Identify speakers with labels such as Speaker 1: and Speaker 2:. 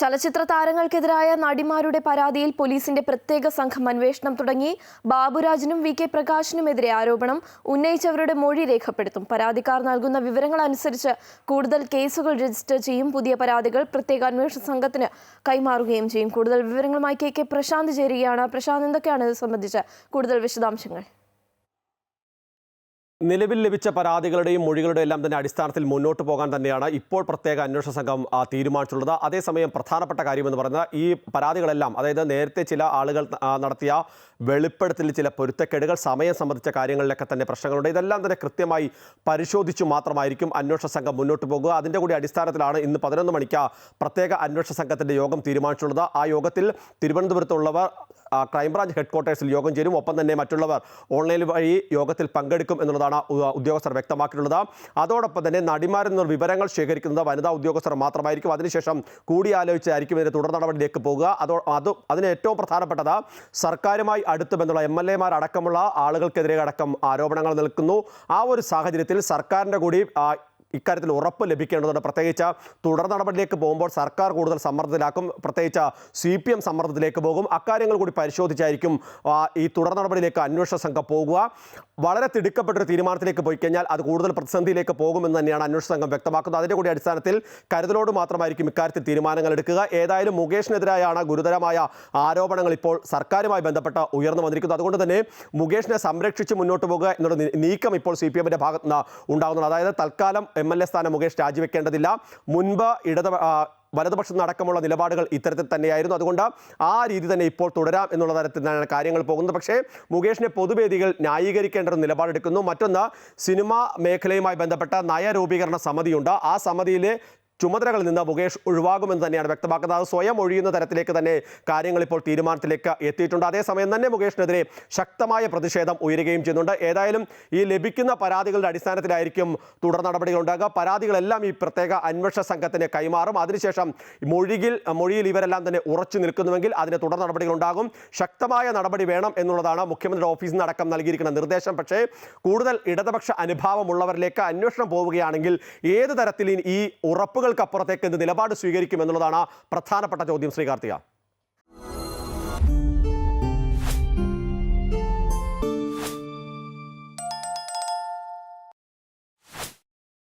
Speaker 1: ചലച്ചിത്ര താരങ്ങൾക്കെതിരായ നടിമാരുടെ പരാതിയിൽ പോലീസിന്റെ പ്രത്യേക സംഘം അന്വേഷണം തുടങ്ങി. ബാബുരാജിനും വി കെ പ്രകാശിനുമെതിരെ ആരോപണം ഉന്നയിച്ചവരുടെ മൊഴി രേഖപ്പെടുത്തും. പരാതിക്കാർ നൽകുന്ന വിവരങ്ങൾ അനുസരിച്ച് കൂടുതൽ കേസുകൾ രജിസ്റ്റർ ചെയ്യും. പുതിയ പരാതികൾ പ്രത്യേക അന്വേഷണ സംഘത്തിന് കൈമാറുകയും ചെയ്യും. കൂടുതൽ വിവരങ്ങളുമായി കെ കെ പ്രശാന്ത് ചേരുകയാണ്. പ്രശാന്ത് എന്തൊക്കെയാണ് ഇത് സംബന്ധിച്ച് കൂടുതൽ വിശദാംശങ്ങൾ?
Speaker 2: നിലവിൽ ലഭിച്ച പരാതികളുടെയും മൊഴികളുടെയും എല്ലാം തന്നെ അടിസ്ഥാനത്തിൽ മുന്നോട്ട് പോകാൻ തന്നെയാണ് ഇപ്പോൾ പ്രത്യേക അന്വേഷണ സംഘം തീരുമാനിച്ചിട്ടുള്ളത്. അതേസമയം പ്രധാനപ്പെട്ട കാര്യമെന്ന് പറയുന്നത് ഈ പരാതികളെല്ലാം അതായത് നേരത്തെ ചില ആളുകൾ നടത്തിയ വെളിപ്പെടുത്തലിൽ ചില പൊരുത്തക്കേടുകൾ സമയം സംബന്ധിച്ച കാര്യങ്ങളിലൊക്കെ തന്നെ പ്രശ്നങ്ങളുണ്ട്. ഇതെല്ലാം തന്നെ കൃത്യമായി പരിശോധിച്ചു മാത്രമായിരിക്കും അന്വേഷണ സംഘം മുന്നോട്ട് പോകുക. അതിന്റെ കൂടി അടിസ്ഥാനത്തിലാണ് ഇന്ന് പതിനൊന്ന് മണിക്ക് പ്രത്യേക അന്വേഷണ സംഘത്തിന്റെ യോഗം തീരുമാനിച്ചിട്ടുള്ളത്. ആ യോഗത്തിൽ തിരുവനന്തപുരത്തുള്ളവർ ക്രൈംബ്രാഞ്ച് ഹെഡ്ക്വാർട്ടേഴ്സിൽ യോഗം ചേരും. ഒപ്പം തന്നെ മറ്റുള്ളവർ ഓൺലൈൻ വഴി യോഗത്തിൽ പങ്കെടുക്കും എന്നുള്ളതാണ് ഉ- ഉദ്യോഗസ്ഥർ വ്യക്തമാക്കിയിട്ടുള്ളത്. അതോടൊപ്പം തന്നെ നടിമാരിൽ നിന്ന് വിവരങ്ങൾ ശേഖരിക്കുന്നത് വനിതാ ഉദ്യോഗസ്ഥർ മാത്രമായിരിക്കും. അതിനുശേഷം കൂടിയാലോചിച്ചായിരിക്കും ഇതിന്റെ തുടർ നടപടിയിലേക്ക് പോകുക. അതോ അത് അതിന് ഏറ്റവും പ്രധാനപ്പെട്ടത് സർക്കാരുമായി അടുത്ത് ബന്ധമുള്ള എം എൽ ആളുകൾക്കെതിരെ അടക്കം ആരോപണങ്ങൾ നിൽക്കുന്നു. ആ ഒരു സാഹചര്യത്തിൽ സർക്കാരിന്റെ കൂടി ഇക്കാര്യത്തിൽ ഉറപ്പ് ലഭിക്കേണ്ടതുണ്ട്. പ്രത്യേകിച്ച് തുടർ നടപടിയിലേക്ക് പോകുമ്പോൾ സർക്കാർ കൂടുതൽ സമ്മർദ്ദത്തിലാക്കും. പ്രത്യേകിച്ച് സി പി എം സമ്മർദ്ദത്തിലേക്ക് പോകും. അക്കാര്യങ്ങൾ കൂടി പരിശോധിച്ചായിരിക്കും ഈ തുടർ നടപടിയിലേക്ക് അന്വേഷണ സംഘം പോകുക. വളരെ തിടുക്കപ്പെട്ടൊരു തീരുമാനത്തിലേക്ക് പോയി കഴിഞ്ഞാൽ അത് കൂടുതൽ പ്രതിസന്ധിയിലേക്ക് പോകുമെന്ന് തന്നെയാണ് അന്വേഷണ സംഘം വ്യക്തമാക്കുന്നത്. അതിന്റെ കൂടി അടിസ്ഥാനത്തിൽ കരുതലോട് മാത്രമായിരിക്കും ഇക്കാര്യത്തിൽ തീരുമാനങ്ങൾ എടുക്കുക. ഏതായാലും മുകേഷിനെതിരായാണ് ഗുരുതരമായ ആരോപണങ്ങൾ ഇപ്പോൾ സർക്കാരുമായി ബന്ധപ്പെട്ട് ഉയർന്നു വന്നിരിക്കുന്നത്. അതുകൊണ്ട് തന്നെ മുകേഷിനെ സംരക്ഷിച്ച് മുന്നോട്ട് പോകുക എന്നുള്ള നീക്കം ഇപ്പോൾ സി പി എമ്മിന്റെ ഭാഗത്ത് നിന്ന് ഉണ്ടാകുന്നുണ്ട്. അതായത് തൽക്കാലം എം എൽ എ സ്ഥാനം മുകേഷ് രാജിവെക്കേണ്ടതില്ല. മുൻപ് ഇടത് വലതുപക്ഷം അടക്കമുള്ള നിലപാടുകൾ ഇത്തരത്തിൽ തന്നെയായിരുന്നു. അതുകൊണ്ട് ആ രീതി തന്നെ ഇപ്പോൾ തുടരാം എന്നുള്ള തരത്തിൽ തന്നെയാണ് കാര്യങ്ങൾ പോകുന്നത്. പക്ഷേ മുകേഷിനെ പൊതുവേദികൾ ന്യായീകരിക്കേണ്ട ഒരു നിലപാടെടുക്കുന്നു. മറ്റൊന്ന് സിനിമാ മേഖലയുമായി ബന്ധപ്പെട്ട നയരൂപീകരണ സമിതിയുണ്ട്. ആ സമിതിയിലെ ചുമതലകളിൽ നിന്ന് മുകേഷ് ഒഴിവാകുമെന്ന് തന്നെയാണ് വ്യക്തമാക്കുന്നത്. അത് സ്വയം ഒഴിയുന്ന തരത്തിലേക്ക് തന്നെ കാര്യങ്ങൾ ഇപ്പോൾ തീരുമാനത്തിലേക്ക് എത്തിയിട്ടുണ്ട്. അതേസമയം തന്നെ മുകേഷിനെതിരെ ശക്തമായ പ്രതിഷേധം ഉയരുകയും ചെയ്യുന്നുണ്ട്. ഏതായാലും ഈ ലഭിക്കുന്ന പരാതികളുടെ അടിസ്ഥാനത്തിലായിരിക്കും തുടർ നടപടികൾ ഉണ്ടാകുക. പരാതികളെല്ലാം ഈ പ്രത്യേക അന്വേഷണ സംഘത്തിന് കൈമാറും. അതിനുശേഷം മൊഴിയിൽ മൊഴിയിൽ ഇവരെല്ലാം തന്നെ ഉറച്ചു നിൽക്കുന്നുവെങ്കിൽ അതിന് തുടർ നടപടികൾ ഉണ്ടാകും. ശക്തമായ നടപടി വേണം എന്നുള്ളതാണ് മുഖ്യമന്ത്രിയുടെ ഓഫീസിൽ നിന്ന് അടക്കം നൽകിയിരിക്കുന്ന നിർദ്ദേശം. പക്ഷേ കൂടുതൽ ഇടതുപക്ഷ അനുഭാവമുള്ളവരിലേക്ക് അന്വേഷണം പോവുകയാണെങ്കിൽ ഏത് തരത്തിൽ ഈ ഉറപ്പുകൾക്കപ്പുറത്തേക്ക് എന്ത് നിലപാട് സ്വീകരിക്കും എന്നുള്ളതാണ് പ്രധാനപ്പെട്ട ചോദ്യം ശ്രീകാർത്തിക